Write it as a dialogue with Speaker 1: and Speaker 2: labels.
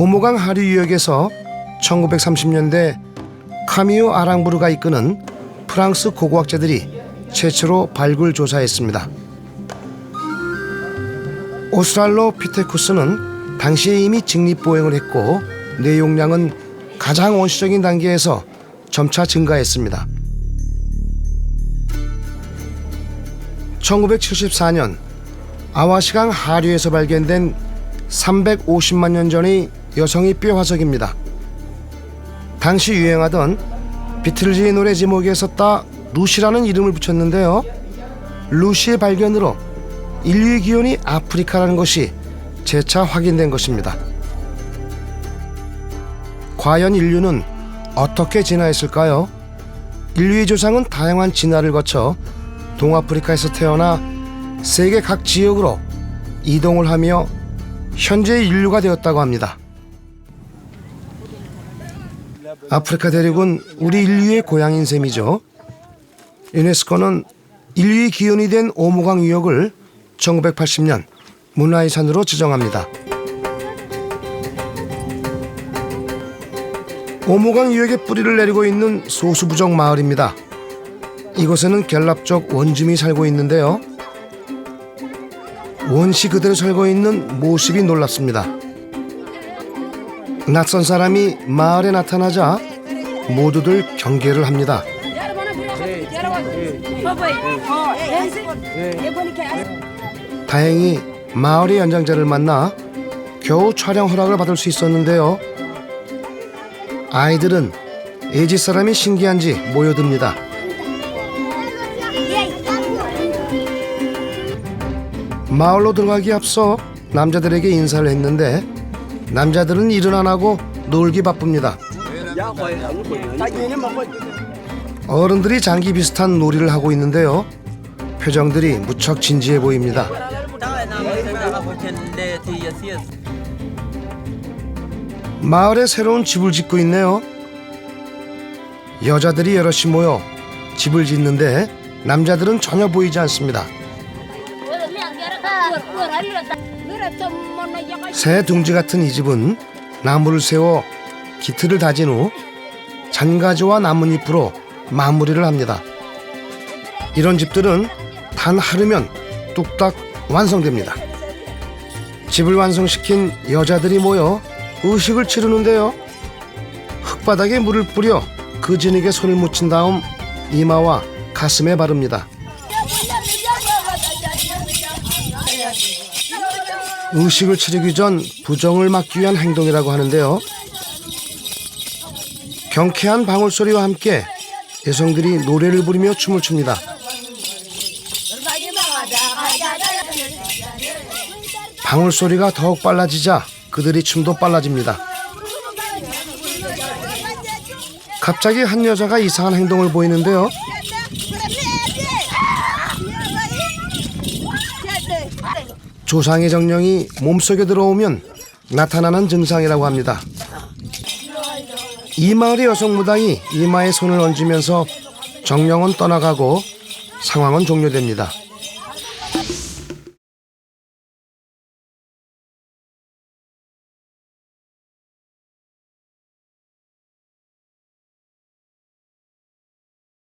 Speaker 1: 오모강 하류 유역에서 1930년대 카미오 아랑부르가 이끄는 프랑스 고고학자들이 최초로 발굴 조사했습니다. 오스랄로 피테쿠스는 당시에 이미 직립보행을 했고 뇌 용량은 가장 원시적인 단계에서 점차 증가했습니다. 1974년 아와시강 하류에서 발견된 350만 년 전의 여성의 뼈 화석입니다. 당시 유행하던 비틀즈의 노래 제목에 썼다 루시라는 이름을 붙였는데요. 루시의 발견으로 인류의 기원이 아프리카라는 것이 재차 확인된 것입니다. 과연 인류는 어떻게 진화했을까요? 인류의 조상은 다양한 진화를 거쳐 동아프리카에서 태어나 세계 각 지역으로 이동을 하며 현재의 인류가 되었다고 합니다. 아프리카 대륙은 우리 인류의 고향인 셈이죠. 유네스코는 인류의 기원이 된 오모강 유역을 1980년 문화遺산으로 지정합니다. 오모강 유역에 뿌리를 내리고 있는 소수부족 마을입니다. 이곳에는 갤랍족 원주민이 살고 있는데요. 원시 그대로 살고 있는 모습이 놀랍습니다. 낯선 사람이 마을에 나타나자 모두들 경계를 합니다. 다행히 마을의 연장자를 만나 겨우 촬영 허락을 받을 수 있었는데요. 아이들은 애지 사람이 신기한지 모여듭니다. 마을로 들어가기 앞서 남자들에게 인사를 했는데 남자들은 일은 안 하고 놀기 바쁩니다. 어른들이 장기 비슷한 놀이를 하고 있는데요. 표정들이 무척 진지해 보입니다. 마을에 새로운 집을 짓고 있네요. 여자들이 여럿이 모여 집을 짓는데 남자들은 전혀 보이지 않습니다. 새 둥지 같은 이 집은 나무를 세워 기틀을 다진 후 잔가지와 나뭇잎으로 마무리를 합니다. 이런 집들은 단 하루면 뚝딱 완성됩니다. 집을 완성시킨 여자들이 모여 의식을 치르는데요. 흙바닥에 물을 뿌려 그 진흙에 손을 묻힌 다음 이마와 가슴에 바릅니다. 의식을 치르기 전 부정을 막기 위한 행동이라고 하는데요. 경쾌한 방울 소리와 함께 여성들이 노래를 부르며 춤을 춥니다. 방울 소리가 더욱 빨라지자 그들이 춤도 빨라집니다. 갑자기 한 여자가 이상한 행동을 보이는데요. 조상의 정령이 몸속에 들어오면 나타나는 증상이라고 합니다. 이 마을의 여성 무당이 이마에 손을 얹으면서 정령은 떠나가고 상황은 종료됩니다.